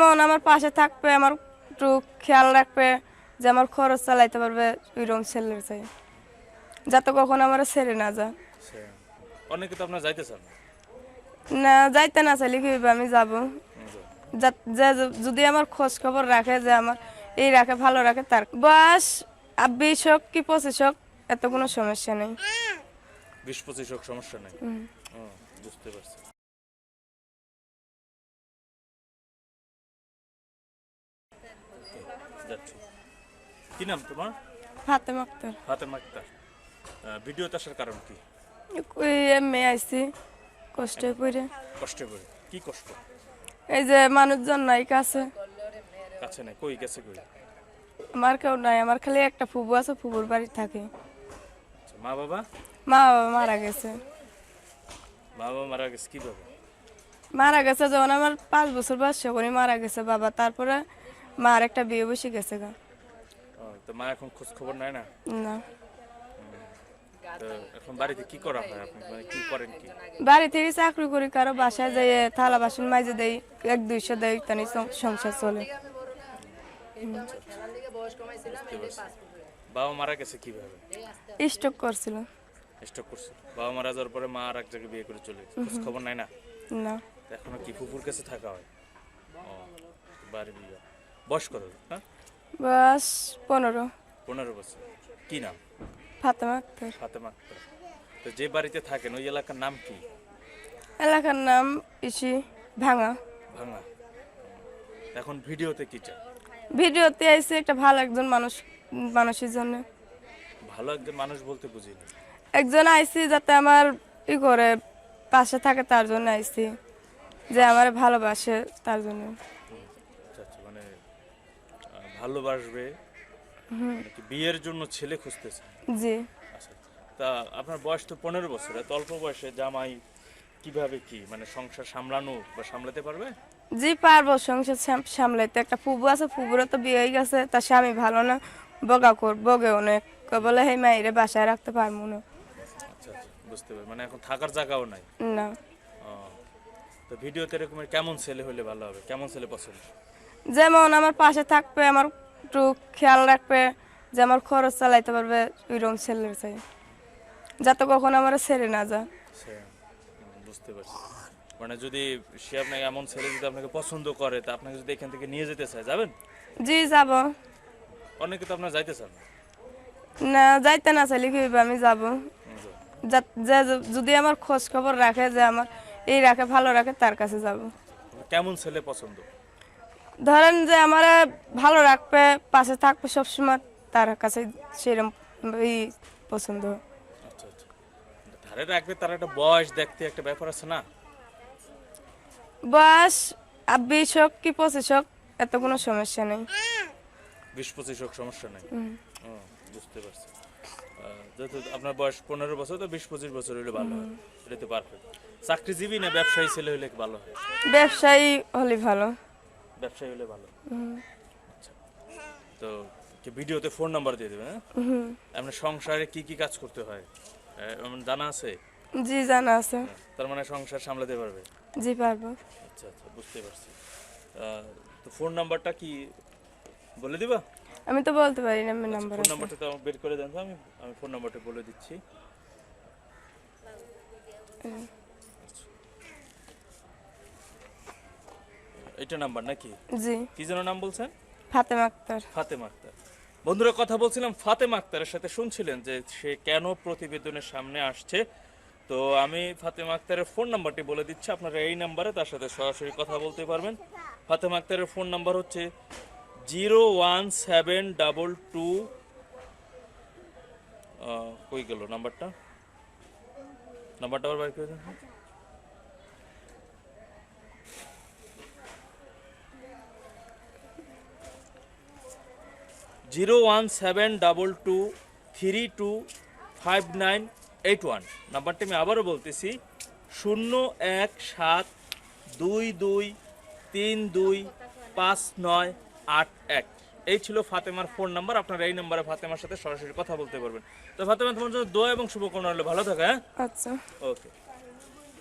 যেমন আমার পাশে থাকবে আমার একটু খেয়াল রাখবে যে আমার খরচ চালাইতে পারবে ওইরকম ছেলের চাই যাতে কখনো আমার ছেড়ে না যায়। অনেকে তো আপনার যাইতে চান না। যাইতে না চাইলে কি আমি যাব? যদি আমার খোঁজ খবর রাখে যে আমার এই রাখে ভালো রাখে তার বয়স বিশ হোক কি পঁচিশ হোক এত কোনো সমস্যা নেই। বিশ পঁচিশ হোক সমস্যা নেই। বুঝতে পারছি। যাচ্ছি কি নাম তোমার? হাতে মাখতার ফাতেমা আক্তার। ভিডিওতে আসার কারণ কি? কষ্টে পড়ে। কষ্টে করে কি কষ্ট? এই যে মানুষজন নাই কাছে। কাছে নাই। কই গেছে কই? আমার কেউ নাই আমার খালি একটা ফুবু আছে ফুবুর বাড়ি থাকে। আচ্ছা, মা বাবা? মা বাবা মারা গেছে। মা বাবা মারা গেছে কীভাবে? মারা গেছে যখন আমার পাঁচ বছর বয়স করে মারা গেছে বাবা। তারপরে মার একটা বিয়ে বসে গেছে গা। তো মা এখন খোঁজ খবর নেয় না? না। তো এখন বাড়িতে কি করা হয় আপনি? মানে কি করেন কি? বাড়ি থেকে চাকরি করি কারও বাসায় যাই থালা বাসন দেই এক দুইশো দেই তানি সংসার চলে। বাবা মারা গেছে কীভাবে? স্টক করছিল। স্টক করছে বাবা মারা যাওয়ার পরে মা আর এক জায়গায় বিয়ে করে চলে গেছে। খোঁজ খবর নাই না? না। এখনও কি ফুপুর কাছে থাকা হয়? ও বাড়ি বিয়ে বয়স কত? হ্যাঁ? বাস পনেরো। পনেরো বছর। কি নাম? ফাতেমা আক্তার। ফাতেমা আক্তার। তো যে বাড়িতে থাকেন ওই এলাকার নাম কি? এলাকার নাম ইসি ভাঙা। ভাঙা। এখন ভিডিওতে কি চান? ভিডিওতে একটা ভালো একজন মানুষ মানুষের জন্য। ভালো একজন মানুষ বলতে বুঝি না। একজন আইসি যাতে আমার ই করে পাশে থাকে তার জন্য আইসি। যে আমার ভালোবাসে তার জন্য আচ্ছা আচ্ছা মানে আহ, ভালোবাসবে। বিয়ের জন্য ছেলে খুঁজতেছে? জি। আচ্ছা তা আপনার বয়স তো পনেরো বছর এত অল্প বয়সে জামাই কীভাবে কি মানে সংসার সামলানো বা সামলাতে পারবে? জি পারব সংসার সাম- সামলাইতে। একটা ফুবু আছে ফুবুরও তো বিয়ে হয়ে গেছে তার স্বামী ভালো না বগা কর বগে অনেক। বলে হে মাইরে বাসায় রাখতে পারব না। আচ্ছা আচ্ছা বুঝতে পারি মানে এখন থাকার জায়গাও নাই? না। তো ভিডিওতে এরকমের কেমন ছেলে হলে ভালো হবে? কেমন ছেলে পছন্দ? যেমন আমার পাশে থাকবে আমার একটু খেয়াল রাখবে যে আমার খরচ চালাইতে পারবে ওইরকম ছেলের চাই যাতে কখনো আমার ছেড়ে না যায়। বুঝতে পারছি। মানে যদি সে আপনাকে এমন ছেলে যদি আপনাকে পছন্দ করে তা আপনাকে যদি এখান থেকে নিয়ে যেতে চায় যাবেন? জি যাব। অনেকে তো আপনার যাইতে চান না। যাইতে না চাইলে কি আমি যাব? যে- যদি আমার খোঁজ খবর রাখে যে আমার এই রাখে ভালো রাখে তার কাছে যাব। কেমন ছেলে পছন্দ? ধরেন যে আমার ভালো রাখবে পাশে থাকবে সবসময় তার কাছে সেরকম পছন্দ। আচ্ছা আচ্ছা। ধারে রাখবে তার একটা বয়স দেখতে একটা ব্যাপার আছে না? বয়স বিশ হোক কি পঁচিশ হোক এত কোনো সমস্যা নেই। বিশ পঁচিশ হোক সমস্যা নেই। বুঝতে পারছি। যেহেতু আপনার বয়স পনেরো বছর তো বিশ পঁচিশ বছর হলে ভালো হয়। এটা তো পারফেক্ট চাকরিজীবী না ব্যবসায়ী ছেলে হলে ভালো হয়? ব্যবসায়ী হলে ভালো। ব্যবসায়ী হলে ভালো। আচ্ছা। তো ভিডিওতে ফোন নাম্বার দিয়ে দেবেন হ্যাঁ? আপনার সংসারে কি কি কাজ করতে হয়? এমন জানা আছে? জি জানা আছে। তার মানে সংসার সামলাতে পারবে? জি পারব। আচ্ছা আচ্ছা বুঝতে পারছি। তো ফোন নাম্বারটা কি বলে দিবা? আমি তো বলতে পারি না আমার নাম্বার ফোন নাম্বারটা তো বের করে দেন তো আমি আমি ফোন নাম্বারটা বলে দিচ্ছি। এটা নাম্বার নাকি? জি। কি যেন নাম বলছেন? ফাতেমা আক্তার। ফাতেমা আক্তার। বন্ধুরা কথা বলছিলাম ফাতেমা আক্তারের সাথে। শুনছিলেন যে সে কেন প্রতিবেদনের সামনে আসছে? তো আমি ফাতেমা আক্তারের ফোন নাম্বারটি বলে দিচ্ছি। আপনারা এই নাম্বারে তার সাথে সরাসরি কথা বলতে পারবেন। ফাতেমা আক্তারের ফোন নাম্বার হচ্ছে zero one seven double two কই গেল নাম্বারটা? নাম্বারটা আবার বাইর করে zero one seven double two three two five nine eight one নাম্বারটি আমি আবারও বলতেছি শূন্য এক সাত দুই দুই তিন দুই পাঁচ নয় আট এক। এই ছিল ফাতেমার ফোন নাম্বার আপনারা এই নাম্বারে ফাতেমার সাথে সরাসরি কথা বলতে পারবেন। তো ফাতেমা তোমার জন্য দোয়া এবং শুভকামনা হলে ভালো থাকে হ্যাঁ? আচ্ছা। ওকে